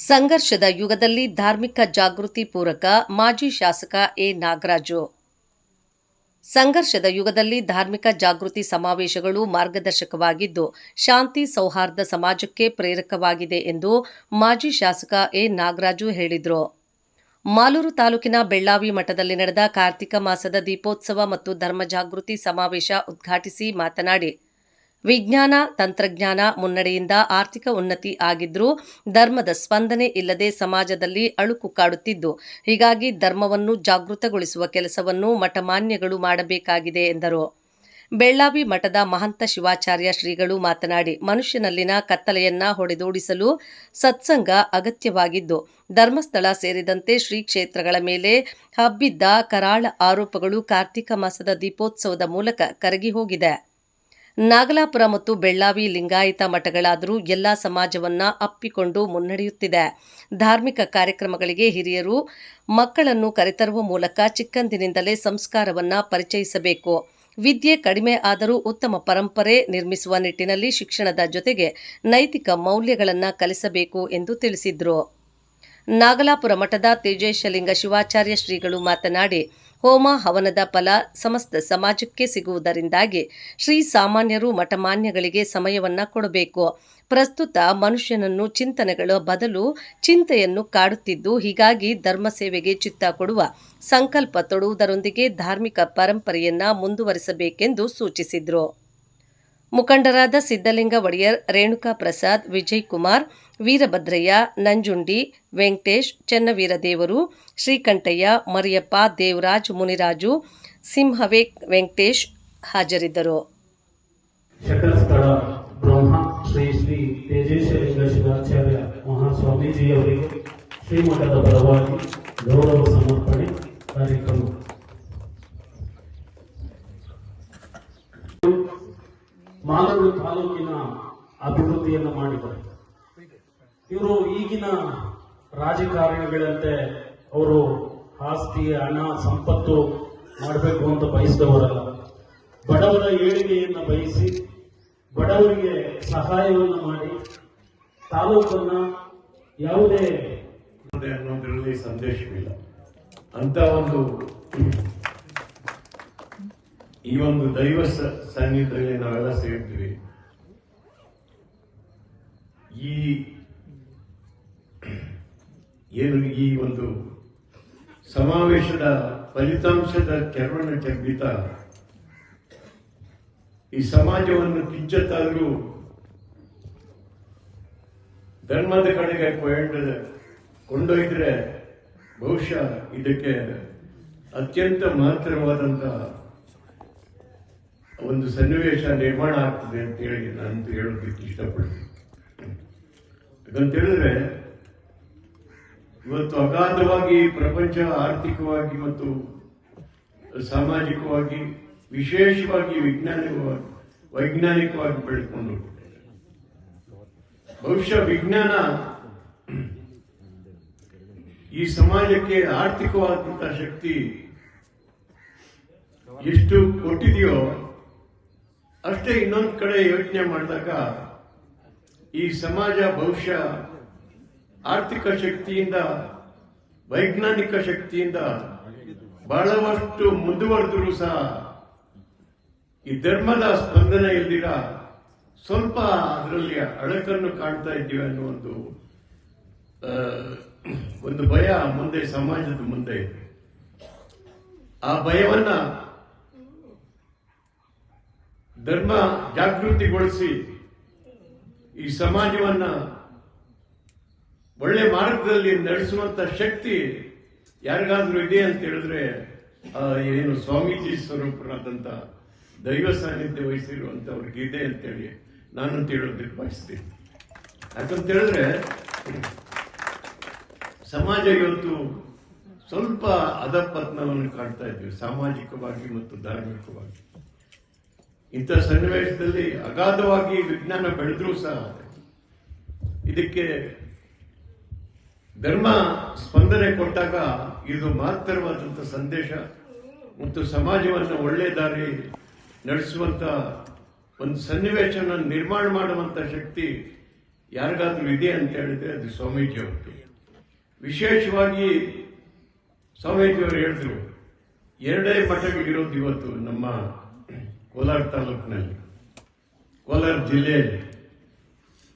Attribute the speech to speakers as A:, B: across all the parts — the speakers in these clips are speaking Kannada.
A: ಸಂಘರ್ಷದ ಯುಗದಲ್ಲಿ ಧಾರ್ಮಿಕ ಜಾಗೃತಿ ಪೂರಕ ಮಾಜಿ ಶಾಸಕ ಎ. ನಾಗರಾಜು. ಸಂಘರ್ಷದ ಯುಗದಲ್ಲಿ ಧಾರ್ಮಿಕ ಜಾಗೃತಿ ಸಮಾವೇಶಗಳು ಮಾರ್ಗದರ್ಶಕವಾಗಿದ್ದು, ಶಾಂತಿ ಸೌಹಾರ್ದ ಸಮಾಜಕ್ಕೆ ಪ್ರೇರಕವಾಗಿದೆ ಎಂದು ಮಾಜಿ ಶಾಸಕ ಎ. ನಾಗರಾಜು ಹೇಳಿದರು. ಮಾಲೂರು ತಾಲೂಕಿನ ಬೆಳ್ಳಾವಿ ಮಠದಲ್ಲಿ ನಡೆದ ಕಾರ್ತಿಕ ಮಾಸದ ದೀಪೋತ್ಸವ ಮತ್ತು ಧರ್ಮ ಜಾಗೃತಿ ಸಮಾವೇಶ ಉದ್ಘಾಟಿಸಿ ಮಾತನಾಡಿ ವಿಜ್ಞಾನ, ತಂತ್ರಜ್ಞಾನ ಮುನ್ನಡೆಯಿಂದ ಆರ್ಥಿಕ ಉನ್ನತಿ ಆಗಿದ್ರೂ ಧರ್ಮದ ಸ್ಪಂದನೆ ಇಲ್ಲದೆ ಸಮಾಜದಲ್ಲಿ ಅಳುಕು ಕಾಡುತ್ತಿದ್ದು, ಹೀಗಾಗಿ ಧರ್ಮವನ್ನು ಜಾಗೃತಗೊಳಿಸುವ ಕೆಲಸವನ್ನು ಮಠಮಾನ್ಯಗಳು ಮಾಡಬೇಕಾಗಿದೆ ಎಂದರು. ಬೆಳ್ಳಾವಿ ಮಠದ ಮಹಂತ ಶಿವಾಚಾರ್ಯ ಶ್ರೀಗಳು ಮಾತನಾಡಿ, ಮನುಷ್ಯನಲ್ಲಿನ ಕತ್ತಲೆಯನ್ನ ಹೊಡೆದೋಡಿಸಲು ಸತ್ಸಂಗ ಅಗತ್ಯವಾಗಿದ್ದು, ಧರ್ಮಸ್ಥಳ ಸೇರಿದಂತೆ ಶ್ರೀ ಕ್ಷೇತ್ರಗಳ ಮೇಲೆ ಹಬ್ಬಿದ್ದ ಕರಾಳ ಆರೋಪಗಳು ಕಾರ್ತಿಕ ಮಾಸದ ದೀಪೋತ್ಸವದ ಮೂಲಕ ಕರಗಿ ಹೋಗಿದೆ. ನಾಗಲಾಪುರ ಮತ್ತು ಬೆಳ್ಳಾವಿ ಲಿಂಗಾಯತ ಮಠಗಳಾದರೂ ಎಲ್ಲ ಸಮಾಜವನ್ನ ಅಪ್ಪಿಕೊಂಡು ಮುನ್ನಡೆಯುತ್ತಿದೆ. ಧಾರ್ಮಿಕ ಕಾರ್ಯಕ್ರಮಗಳಿಗೆ ಹಿರಿಯರು ಮಕ್ಕಳನ್ನು ಕರೆತರುವ ಮೂಲಕ ಚಿಕ್ಕಂದಿನಿಂದಲೇ ಸಂಸ್ಕಾರವನ್ನ ಪರಿಚಯಿಸಬೇಕು. ವಿದ್ಯೆ ಕಡಿಮೆ ಆದರೂ ಉತ್ತಮ ಪರಂಪರೆ ನಿರ್ಮಿಸುವ ನಿಟ್ಟಿನಲ್ಲಿ ಶಿಕ್ಷಣದ ಜೊತೆಗೆ ನೈತಿಕ ಮೌಲ್ಯಗಳನ್ನು ಕಲಿಸಬೇಕು ಎಂದು ತಿಳಿಸಿದರು. ನಾಗಲಾಪುರ ಮಠದ ತೇಜೇಶಲಿಂಗ ಶಿವಾಚಾರ್ಯ ಶ್ರೀಗಳು ಮಾತನಾಡಿ ಹೋಮ ಹವನದ ಫಲ ಸಮಸ್ತ ಸಮಾಜಕ್ಕೆ ಸಿಗುವುದರಿಂದಾಗಿ ಶ್ರೀ ಸಾಮಾನ್ಯರು ಮಠಮಾನ್ಯಗಳಿಗೆ ಸಮಯವನ್ನ ಕೊಡಬೇಕು. ಪ್ರಸ್ತುತ ಮನುಷ್ಯನನ್ನು ಚಿಂತನೆಗಳ ಬದಲು ಚಿಂತೆಯನ್ನು ಕಾಡುತ್ತಿದ್ದು ಹೀಗಾಗಿ ಧರ್ಮ ಸೇವೆಗೆ ಚಿತ್ತ ಕೊಡುವ ಸಂಕಲ್ಪ ತೊಡುವುದರೊಂದಿಗೆ ಧಾರ್ಮಿಕ ಪರಂಪರೆಯನ್ನ ಮುಂದುವರಿಸಬೇಕೆಂದು ಸೂಚಿಸಿದರು. ಮುಖಂಡರಾದ ಸಿದ್ದಲಿಂಗ ಒಡೆಯರ್ ರೇಣುಕಾ ಪ್ರಸಾದ್ ವಿಜಯ್ ಕುಮಾರ್ ವೀರಭದ್ರಯ್ಯ, ನಂಜುಂಡಿ, ವೆಂಕಟೇಶ್, ಚೆನ್ನವೀರದೇವರು, ಶ್ರೀಕಂಠಯ್ಯ, ಮರಿಯಪ್ಪ, ದೇವರಾಜ್, ಮುನಿರಾಜು, ಸಿಂಹವೇ, ವೆಂಕಟೇಶ್ ಹಾಜರಿದ್ದರು.
B: ಶ್ರೀ ಶ್ರೀ ಶ್ರೀಮಠದ ಪರವಾಗಿ ಗೌರವ ಸಮರ್ಪಣೆ ಮಾಲೂರು ತಾಲೂಕಿನ ಅಭಿವೃದ್ಧಿಯನ್ನು ಮಾಡಿದ್ದಾರೆ. ಇವರು ಈಗಿನ ರಾಜಕಾರಣಿಗಳಂತೆ ಅವರು ಆಸ್ತಿ ಹಣ, ಸಂಪತ್ತು ಮಾಡಬೇಕು ಅಂತ ಬಯಸಿದವರಲ್ಲ. ಬಡವರ ಏಳಿಗೆಯನ್ನು ಬಯಸಿ, ಬಡವರಿಗೆ ಸಹಾಯವನ್ನು ಮಾಡಿ, ತಾಲೂಕನ್ನ ಯಾವುದೇ
C: ಅನ್ನೋದ್ರಲ್ಲಿ ಸಂದೇಶವಿಲ್ಲ. ಅಂತ ಒಂದು ಈ ಒಂದು ದೈವ ಸನ್ನಿಧಿಯಲ್ಲಿ ನಾವೆಲ್ಲ ಸೇರ್ತೀವಿ. ಈ ಏನು ಈ ಒಂದು ಸಮಾವೇಶದ ಫಲಿತಾಂಶದ ಕೆರವಣ ಚರ್ಬಿತ ಈ ಸಮಾಜವನ್ನು ಕಿಂಚತ್ತಾದರೂ ಧರ್ಮದ ಕಡೆಗೆ ಕೊಂಡೊಯ್ದರೆ ಬಹುಶಃ ಇದಕ್ಕೆ ಅತ್ಯಂತ ಮಹತ್ತರವಾದಂತಹ ಒಂದು ಸನ್ನಿವೇಶ ನಿರ್ಮಾಣ ಆಗ್ತದೆ ಅಂತ ಹೇಳಿ ನಾನು ಹೇಳೋದಕ್ಕೆ ಇಷ್ಟಪಡ್ತೀನಿ. ಯಾಕಂತ ಹೇಳಿದ್ರೆ ಇವತ್ತು ಅಗಾಧವಾಗಿ ಪ್ರಪಂಚ ಆರ್ಥಿಕವಾಗಿ ಮತ್ತು ಸಾಮಾಜಿಕವಾಗಿ, ವಿಶೇಷವಾಗಿ ವಿಜ್ಞಾನಿಕವಾಗಿ ವೈಜ್ಞಾನಿಕವಾಗಿ ಬೆಳೆದುಕೊಂಡು. ಬಹುಶಃ ವಿಜ್ಞಾನ ಈ ಸಮಾಜಕ್ಕೆ ಆರ್ಥಿಕವಾದಂತಹ ಶಕ್ತಿ ಎಷ್ಟು ಕೊಟ್ಟಿದೆಯೋ ಅಷ್ಟೇ ಇನ್ನೊಂದು ಕಡೆ ಯೋಚನೆ ಮಾಡಿದಾಗ ಈ ಸಮಾಜ ಬಹುಶಃ ಆರ್ಥಿಕ ಶಕ್ತಿಯಿಂದ, ವೈಜ್ಞಾನಿಕ ಶಕ್ತಿಯಿಂದ ಬಹಳಷ್ಟು ಮುಂದುವರೆದರೂ ಸಹ ಈ ಧರ್ಮದ ಸ್ಪಂದನೆ ಇಲ್ದಿರ ಸ್ವಲ್ಪ ಅದರಲ್ಲಿ ಅಳಕನ್ನು ಕಾಣ್ತಾ ಇದ್ದೀವಿ ಅನ್ನೋ ಒಂದು ಒಂದು ಭಯ ಮುಂದೆ, ಸಮಾಜದ ಮುಂದೆ ಆ ಭಯವನ್ನ ಧರ್ಮ ಜಾಗೃತಿಗೊಳಿಸಿ ಈ ಸಮಾಜವನ್ನ ಒಳ್ಳೆ ಮಾರ್ಗದಲ್ಲಿ ನಡೆಸುವಂತ ಶಕ್ತಿ ಯಾರಿಗಾದ್ರೂ ಇದೆ ಅಂತ ಹೇಳಿದ್ರೆ ಏನು ಸ್ವಾಮೀಜಿ ಸ್ವರೂಪರಾದಂತ ದೈವ ಸಾನ್ನಿಧ್ಯ ವಹಿಸಿರುವಂತವ್ರಿಗೆ ಇದೆ ಅಂತೇಳಿ ನಾನು ಹೇಳೋದಕ್ಕೆ ಬಯಸ್ತೀನಿ. ಯಾಕಂತ ಹೇಳಿದ್ರೆ, ಸಮಾಜ ಇವತ್ತು ಸ್ವಲ್ಪ ಅಧಪತ್ನವನ್ನು ಕಾಣ್ತಾ ಇದ್ದೀವಿ ಸಾಮಾಜಿಕವಾಗಿ ಮತ್ತು ಧಾರ್ಮಿಕವಾಗಿ. ಇಂಥ ಸನ್ನಿವೇಶದಲ್ಲಿ ಅಗಾಧವಾಗಿ ವಿಜ್ಞಾನ ಬೆಳೆದ್ರೂ ಸಹ, ಇದಕ್ಕೆ ಧರ್ಮ ಸ್ಪಂದನೆ ಕೊಟ್ಟಾಗ ಇದು ಮಹತ್ತರವಾದಂಥ ಸಂದೇಶ ಮತ್ತು ಸಮಾಜವನ್ನು ಒಳ್ಳೆ ದಾರಿ ನಡೆಸುವಂಥ ಒಂದು ಸನ್ನಿವೇಶನ ನಿರ್ಮಾಣ ಮಾಡುವಂಥ ಶಕ್ತಿ ಯಾರಿಗಾದ್ರೂ ಇದೆ ಅಂತ ಹೇಳಿದ್ರೆ ಅದು ಸ್ವಾಮೀಜಿ ವಿಶೇಷವಾಗಿ ಸ್ವಾಮೀಜಿಯವರು ಹೇಳಿದ್ರು, ಎರಡೇ ಮಠಗಳಿರೋದು ಇವತ್ತು ನಮ್ಮ ಕೋಲಾರ ತಾಲೂಕಿನಲ್ಲಿ, ಕೋಲಾರ ಜಿಲ್ಲೆಯಲ್ಲಿ.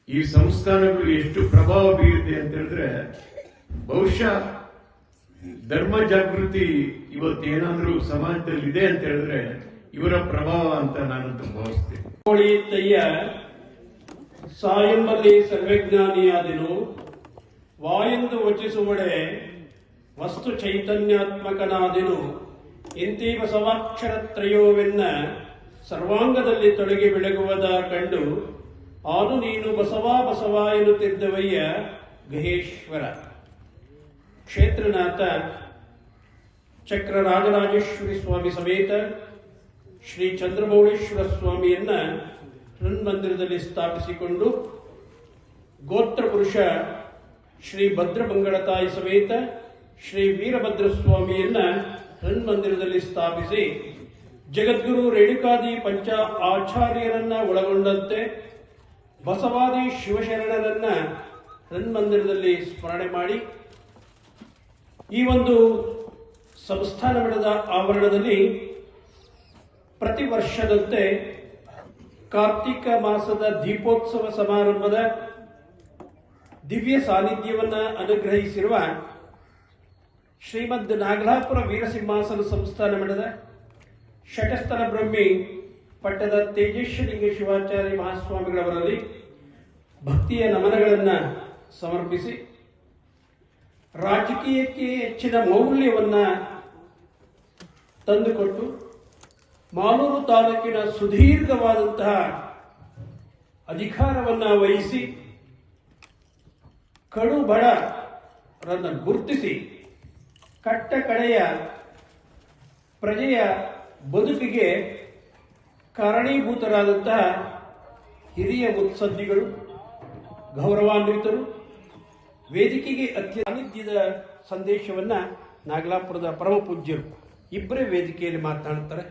C: ಈ ಸಂಸ್ಥಾನಗಳು ಎಷ್ಟು ಪ್ರಭಾವ ಬೀರಿದೆ ಅಂತ ಹೇಳಿದ್ರೆ ಬಹುಶಃ ಧರ್ಮ ಜಾಗೃತಿ ಇವತ್ತು ಏನಾದ್ರೂ ಸಮಾಜದಲ್ಲಿ ಇದೆ ಅಂತ ಹೇಳಿದ್ರೆ ಇವರ ಪ್ರಭಾವ ಅಂತ ನಾನು ಭಾವಿಸ್ತೇನೆ
D: ತಯ್ಯ ಸಾಯಂಬಲ್ಲಿ ಸರ್ವಜ್ಞಾನಿಯಾದನು. ವಾಯೆಂದು ವಚಿಸುವಡೆ ವಸ್ತು ಚೈತನ್ಯಾತ್ಮಕನಾದೆನು. ಇಂತಿ ಬಸವಾಕ್ಷರತ್ರಯೋವೆನ್ನ ಸರ್ವಾಂಗದಲ್ಲಿ ತೊಡಗಿ ಬೆಳಗುವುದ ಕಂಡು, ಆದು ನೀನು ಬಸವ ಬಸವ ಎನ್ನುತ್ತಿದ್ದವಯ್ಯ ಗಹೇಶ್ವರ. ಕ್ಷೇತ್ರನಾಥ ಚಕ್ರರಾಜರಾಜೇಶ್ವರಿ ಸ್ವಾಮಿ ಸಮೇತ ಶ್ರೀ ಚಂದ್ರಮೌಳೇಶ್ವರ ಸ್ವಾಮಿಯನ್ನ ಹೃನ್ಮಂದಿರದಲ್ಲಿ ಸ್ಥಾಪಿಸಿಕೊಂಡು ಗೋತ್ರ ಪುರುಷ ಶ್ರೀ ಭದ್ರಮಂಗಳ ತಾಯಿ ಸಮೇತ ಶ್ರೀ ವೀರಭದ್ರ ಸ್ವಾಮಿಯನ್ನ ಹೃನ್ಮಂದಿರದಲ್ಲಿ ಸ್ಥಾಪಿಸಿ ಜಗದ್ಗುರು ರೇಣುಕಾದಿ ಪಂಚ ಆಚಾರ್ಯರನ್ನ ಒಳಗೊಂಡಂತೆ ಬಸವಾದಿ ಶಿವಶರಣರನ್ನ ಹೃನ್ಮಂದಿರದಲ್ಲಿ ಸ್ಮರಣೆ ಮಾಡಿ ಈ ಒಂದು ಸಂಸ್ಥಾನ ಮಠದ ಆವರಣದಲ್ಲಿ ಪ್ರತಿ ವರ್ಷದಂತೆ ಕಾರ್ತಿಕ ಮಾಸದ ದೀಪೋತ್ಸವ ಸಮಾರಂಭದ ದಿವ್ಯ ಸಾನ್ನಿಧ್ಯವನ್ನು ಅನುಗ್ರಹಿಸಿರುವ ಶ್ರೀಮದ್ ನಾಗಲಾಪುರ ವೀರಸಿಂಹಾಸನ ಸಂಸ್ಥಾನ ಮಠದ ಷಟಸ್ಥನ ಬ್ರಹ್ಮಿ ಪಟ್ಟದ ತೇಜಸ್ವಲಿಂಗ ಶಿವಾಚಾರ್ಯ ಮಹಾಸ್ವಾಮಿಗಳವರಲ್ಲಿ ಭಕ್ತಿಯ ನಮನಗಳನ್ನು ಸಮರ್ಪಿಸಿ ರಾಜಕೀಯಕ್ಕೆ ಹೆಚ್ಚಿನ ಮೌಲ್ಯವನ್ನ ತಂದುಕೊಟ್ಟು ಮಾಲೂರು ತಾಲೂಕಿನ ಸುದೀರ್ಘವಾದಂತಹ ಅಧಿಕಾರವನ್ನು ವಹಿಸಿ ಕಡು ಬಡರನ್ನು ಗುರುತಿಸಿ ಕಟ್ಟ ಕಡೆಯ ಪ್ರಜೆಯ ಬದುಕಿಗೆ ಕಾರಣೀಭೂತರಾದಂತಹ ಹಿರಿಯ ಮುತ್ಸದ್ದಿಗಳು, ಗೌರವಾನ್ವಿತರು ವೇದಿಕೆಗೆ ಅತ್ಯ ಸಾನ್ನಿಧ್ಯದ ಸಂದೇಶವನ್ನ ನಾಗಲಾಪುರದ ಪರಮ ಪೂಜ್ಯರು ಇಬ್ಬರೇ ವೇದಿಕೆಯಲ್ಲಿ ಮಾತನಾಡ್ತಾರೆ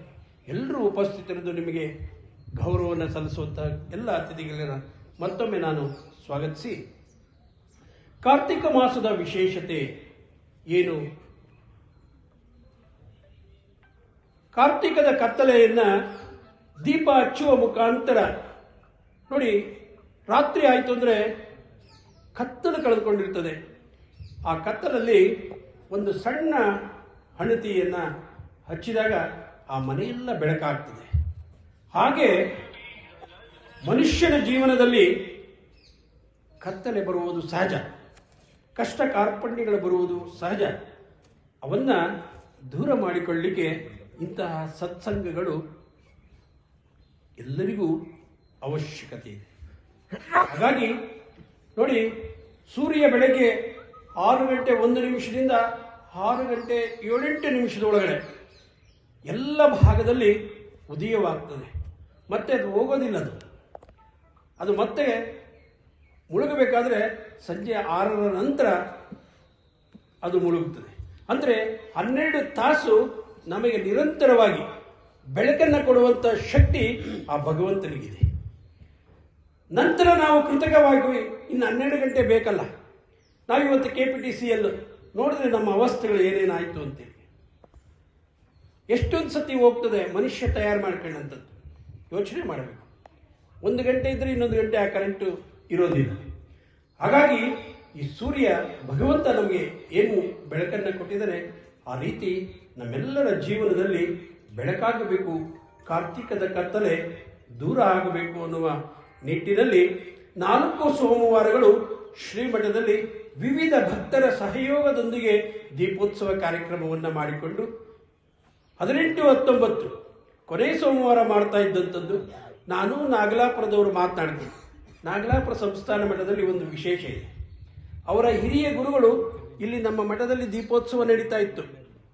D: ಎಲ್ಲರೂ ಉಪಸ್ಥಿತರಿದ್ದು ನಿಮಗೆ ಗೌರವವನ್ನು ಸಲ್ಲಿಸುವಂತ ಎಲ್ಲ ಅತಿಥಿಗಳನ್ನ ಮತ್ತೊಮ್ಮೆ ನಾನು ಸ್ವಾಗತಿಸಿ. ಕಾರ್ತಿಕ ಮಾಸದ ವಿಶೇಷತೆ ಏನು? ಕಾರ್ತಿಕದ ಕತ್ತಲೆಯನ್ನು ದೀಪ ಹಚ್ಚುವ ಮುಖಾಂತರ ನೋಡಿ, ರಾತ್ರಿ ಆಯಿತು ಅಂದ್ರೆ ಕತ್ತಲು ಕಳೆದುಕೊಂಡಿರ್ತದೆ ಆ ಕತ್ತಲಲ್ಲಿ ಒಂದು ಸಣ್ಣ ಹಣತಿಯನ್ನು ಹಚ್ಚಿದಾಗ ಆ ಮನೆಯೆಲ್ಲ ಬೆಳಕಾಗ್ತದೆ. ಹಾಗೆ ಮನುಷ್ಯನ ಜೀವನದಲ್ಲಿ ಕತ್ತಲೆ ಬರುವುದು ಸಹಜ. ಕಷ್ಟ ಕಾರ್ಪಣ್ಯಗಳು ಬರುವುದು ಸಹಜ. ಅವನ್ನ ದೂರ ಮಾಡಿಕೊಳ್ಳಿಕ್ಕೆ ಇಂತಹ ಸತ್ಸಂಗಗಳು ಎಲ್ಲರಿಗೂ ಅವಶ್ಯಕತೆ ಇದೆ. ಹಾಗಾಗಿ ನೋಡಿ, ಸೂರ್ಯ ಬೆಳಗ್ಗೆ ಆರು ಗಂಟೆ ಒಂದು ನಿಮಿಷದಿಂದ ಆರು ಗಂಟೆ ಏಳೆಂಟು ನಿಮಿಷದೊಳಗಡೆ ಎಲ್ಲ ಭಾಗದಲ್ಲಿ ಉದಯವಾಗ್ತದೆ. ಮತ್ತೆ ಅದು ಹೋಗೋದಿಲ್ಲ ಅದು. ಅದು ಮತ್ತೆ ಮುಳುಗಬೇಕಾದ್ರೆ ಸಂಜೆ ಆರರ ನಂತರ ಅದು ಮುಳುಗುತ್ತದೆ. ಅಂದರೆ ಹನ್ನೆರಡು ತಾಸು ನಮಗೆ ನಿರಂತರವಾಗಿ ಬೆಳಕನ್ನು ಕೊಡುವಂಥ ಶಕ್ತಿ ಆ ಭಗವಂತನಿಗಿದೆ. ನಂತರ ನಾವು ಕೃತಕವಾಗಿ ಇನ್ನು ಹನ್ನೆರಡು ಗಂಟೆ ಬೇಕಲ್ಲ. ನಾವು ಇವತ್ತು ಕೆ ಪಿ ಟಿ ಸಿಯಲ್ಲಿ ನೋಡಿದ್ರೆ ನಮ್ಮ ಅವಸ್ಥೆಗಳು ಏನೇನಾಯಿತು ಅಂತೇಳಿ ಎಷ್ಟೊಂದು ಸತಿ ಹೋಗ್ತದೆ ಮನುಷ್ಯ ತಯಾರು ಮಾಡ್ಕೊಂಡಂಥದ್ದು ಯೋಚನೆ ಮಾಡಬೇಕು. ಒಂದು ಗಂಟೆ ಇದ್ದರೆ ಇನ್ನೊಂದು ಗಂಟೆ ಆ ಕರೆಂಟು ಇರೋದಿಲ್ಲ. ಹಾಗಾಗಿ ಈ ಸೂರ್ಯ ಭಗವಂತ ನಮಗೆ ಏನು ಬೆಳಕನ್ನು ಕೊಟ್ಟಿದ್ದಾರೆ, ಆ ರೀತಿ ನಮ್ಮೆಲ್ಲರ ಜೀವನದಲ್ಲಿ ಬೆಳಕಾಗಬೇಕು, ಕಾರ್ತಿಕದ ಕತ್ತಲೆ ದೂರ ಆಗಬೇಕು ಅನ್ನುವ ನಿಟ್ಟಿನಲ್ಲಿ ನಾಲ್ಕು ಸೋಮವಾರಗಳು ಶ್ರೀಮಠದಲ್ಲಿ ವಿವಿಧ ಭಕ್ತರ ಸಹಯೋಗದೊಂದಿಗೆ ದೀಪೋತ್ಸವ ಕಾರ್ಯಕ್ರಮವನ್ನು ಮಾಡಿಕೊಂಡು ಹದಿನೆಂಟು ಹತ್ತೊಂಬತ್ತು ಕೊನೆ ಸೋಮವಾರ ಮಾಡ್ತಾ ಇದ್ದಂಥದ್ದು, ನಾನು ನಾಗಲಾಪುರದವರು ಮಾತನಾಡ್ತೀನಿ ನಾಗಲಾಪುರ ಸಂಸ್ಥಾನ ಮಠದಲ್ಲಿ ಒಂದು ವಿಶೇಷ ಇದೆ. ಅವರ ಹಿರಿಯ ಗುರುಗಳು ಇಲ್ಲಿ ನಮ್ಮ ಮಠದಲ್ಲಿ ದೀಪೋತ್ಸವ ನಡೀತಾ ಇತ್ತು.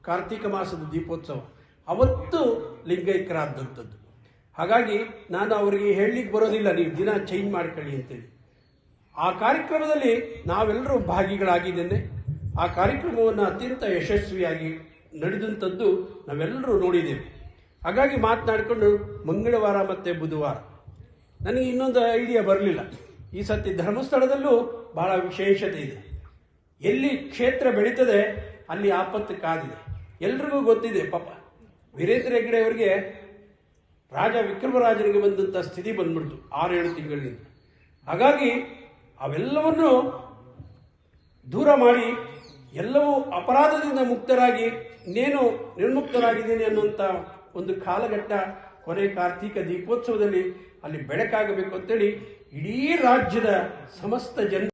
D: ಕಾರ್ತೀಕ ಮಾಸದ ದೀಪೋತ್ಸವ. ಅವತ್ತು ಲಿಂಗೈಕ್ಯರಾದಂಥದ್ದು. ಹಾಗಾಗಿ ನಾನು ಅವರಿಗೆ ಹೇಳಲಿಕ್ಕೆ ಬರೋದಿಲ್ಲ, ನೀವು ದಿನ ಚೇಂಜ್ ಮಾಡ್ಕೊಳ್ಳಿ ಅಂತೇಳಿ. ಆ ಕಾರ್ಯಕ್ರಮದಲ್ಲಿ ನಾವೆಲ್ಲರೂ ಭಾಗಿಗಳಾಗಿದ್ದೇನೆ ಆ ಕಾರ್ಯಕ್ರಮವನ್ನು ಅತ್ಯಂತ ಯಶಸ್ವಿಯಾಗಿ ನಡೆದಂಥದ್ದು ನಾವೆಲ್ಲರೂ ನೋಡಿದ್ದೇವೆ. ಹಾಗಾಗಿ ಮಾತನಾಡಿಕೊಂಡು ಮಂಗಳವಾರ ಮತ್ತು ಬುಧವಾರ. ನನಗೆ ಇನ್ನೊಂದು ಐಡಿಯಾ ಬರಲಿಲ್ಲ. ಈ ಸತಿ ಧರ್ಮಸ್ಥಳದಲ್ಲೂ ಬಹಳ ವಿಶೇಷತೆ ಇದೆ. ಎಲ್ಲಿ ಕ್ಷೇತ್ರ ಬೆಳೀತದೆ, ಅಲ್ಲಿ ಆಪತ್ತು ಕಾದಿದೆ. ಎಲ್ರಿಗೂ ಗೊತ್ತಿದೆ ಪಾಪ. ವೀರೇಂದ್ರ ಹೆಗ್ಡೆ ಅವರಿಗೆ ರಾಜ ವಿಕ್ರಮರಾಜನಿಗೆ ಬಂದಂಥ ಸ್ಥಿತಿ ಬಂದ್ಬಿಡ್ತು ಆರೇಳು ತಿಂಗಳಿನಿಂದ. ಹಾಗಾಗಿ ಅವೆಲ್ಲವನ್ನು ದೂರ ಮಾಡಿ ಎಲ್ಲವೂ ಅಪರಾಧದಿಂದ ಮುಕ್ತರಾಗಿ ನೇನು ನಿರ್ಮುಕ್ತರಾಗಿದ್ದೀನಿ ಅನ್ನುವಂಥ ಒಂದು ಕಾಲಘಟ್ಟ ಕೊನೆ ಕಾರ್ತೀಕ ದೀಪೋತ್ಸವದಲ್ಲಿ ಅಲ್ಲಿ ಬೆಳಕಾಗಬೇಕು ಅಂತೇಳಿ ಇಡೀ ರಾಜ್ಯದ ಸಮಸ್ತ ಜನ